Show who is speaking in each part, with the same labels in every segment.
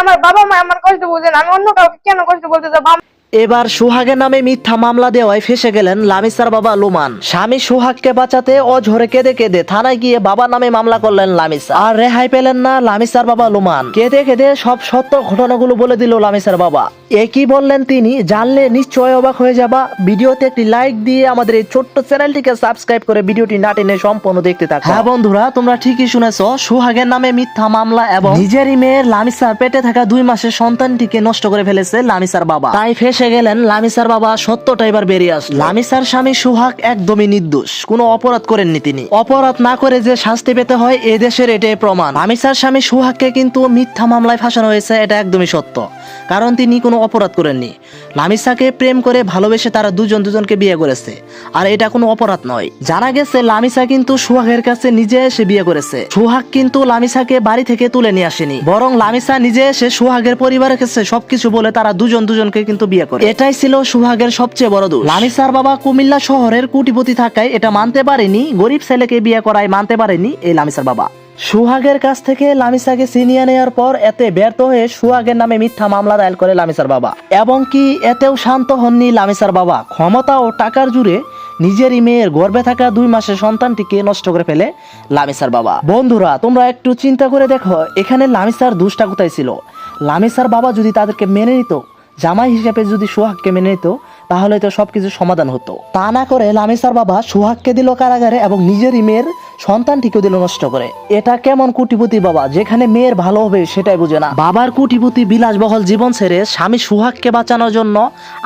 Speaker 1: আমার বাবা মা আমার কষ্ট বুঝেন আমি অন্য কাউকে কেন কষ্ট বলতে যাব?
Speaker 2: এবার সোহাগের নামে মিথ্যা মামলা দেওয়ায় ফেসে গেলেন লামিসার বাবা লোমান। স্বামী সোহাগকে বাঁচাতে অঝরে কেঁদে কেঁদে থানায় গিয়ে বাবার নামে মামলা করলেন লামিসা। আর রেহাই পেলেন না লামিসার বাবা লোমান। কেঁদে কেঁদে সব সত্য ঘটনাগুলো বলে দিল লামিসার বাবা। একই বললেন তিনি জানলে নিশ্চয় অবাক হয়ে যাবা। ভিডিওতে একটি লাইক দিয়ে আমাদের এই ছোট্ট চ্যানেলটিকে সাবস্ক্রাইব করে ভিডিওটি না টেনে সম্পূর্ণ দেখতে থাকো। হ্যাঁ বন্ধুরা তোমরা ঠিকই শুনেছো সোহাগের নামে মিথ্যা মামলা এবং নিজেরই মেয়ের লামিসার পেটে থাকা দুই মাসের সন্তানটিকে নষ্ট করে ফেলেছে লামিসার বাবা। তাই ফেসে গেলেন, লামিসার বাবা সত্যটা এবার বেরিয়ে আসলো। লামিসার স্বামী সুহাগ একদমই নির্দোষ, কোনো অপরাধ করেননি তিনি। অপরাধ না করে যে শাস্তি পেতে হয় এদেশের দেশের এটাই প্রমাণ। লামিসার স্বামী সুহাগকে কিন্তু মিথ্যা মামলায় ফাঁসানো হয়েছে, এটা একদমই সত্য। কারণ তিনি কোনো অপরাধ করেননি। লামিসাকে প্রেম করে ভালোবেসে তারা দুজন দুজনকে বিয়ে করেছে। আর এটা কোনো অপরাধ নয়। জানা গেছে লামিসা কিন্তু সুহাগের কাছে নিজে এসে বিয়ে করেছে। সুহাগ কিন্তু লামিসাকে বাড়ি থেকে তুলে নিয়ে আসেনি। বরং লামিসা নিজে এসে সুহাগের পরিবারের কাছে সবকিছু বলে তারা দুজন দুজনকে কিন্তু বিয়ে করে। এটাই ছিল সুহাগের সবচেয়ে বড় দোষ। লামিসার বাবা কুমিল্লা শহরের কোটিপতি থাকায় এটা মানতে পারেনি। গরিব ছেলেকে বিয়ে করায় মানতে পারেনি এই লামিসার বাবা। সুহাগের কাছ থেকে লামিসাকে ছিনিয়ে নেওয়ার পর এতে ব্যর্থ হয়ে সুহাগের নামে মিথ্যা মামলা দায়ের করে লামিসার বাবা। এবং কি এতেও শান্ত হননি লামিসার বাবা। ক্ষমতা ও টাকার জুড়ে নিজেরই মেয়ের গর্ভে থাকা দুই মাসের সন্তানটিকে নষ্ট করে ফেলে লামিসার বাবা। বন্ধুরা, তোমরা একটু চিন্তা করে দেখো, এখানে লামিসার দুষ্টা কোথায় ছিল? লামিসার বাবা যদি তাদেরকে মেনে নিত, জামাই হিসেবে যদি সোহাগকে মেনে নিত তাহলে তো সবকিছু সমাধান হতো। তা না করে লামিসার বাবা সোহাগকে দিল কারাগারে এবং নিজেরই মেয়ের সন্তানটিকেও দিল নষ্ট করে। এটা কেমন কুটিপতি বাবা, যেখানে মেয়ের ভালো হবে সেটাই বুঝে না। বাবার কুটিপতি বিলাসবহল জীবন ছেড়ে স্বামী সুহাগকে বাঁচানোর জন্য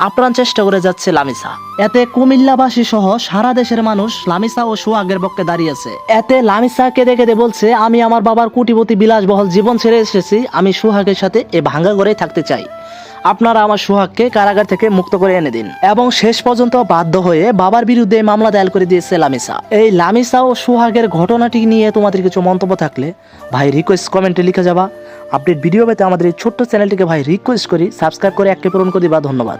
Speaker 2: আপ্রাণ চেষ্টা করে যাচ্ছে লামিসা। এতে কুমিল্লাবাসী সহ সারা দেশের মানুষ লামিসা ও সোহাগের পক্ষে দাঁড়িয়েছে এতে লামিসা কেঁদে কেঁদে বলছে, আমি আমার বাবার কুটিপতি বিলাসবহল জীবন ছেড়ে এসেছি, আমি সোহাগের সাথে এ ভাঙ্গা ঘরেই থাকতে চাই। আপনারা আমার সোহাগকে কারাগার থেকে মুক্ত করে এনে দিন। এবং শেষ পর্যন্ত বাধ্য হয়ে বাবার বিরুদ্ধে মামলা দায়ের করে দিয়েছে লামিসা। এই লামিসা ও সোহাগের ঘটনাটি নিয়ে তোমাদের কিছু মন্তব্য থাকলে ভাই রিকোয়েস্ট কমেন্টে লিখে যাবা। আপডেট ভিডিও পেতে আমাদের এই ছোট্ট চ্যানেলটিকে ভাই রিকোয়েস্ট করি সাবস্ক্রাইব করে একটি পূরণ করে দিবা। ধন্যবাদ।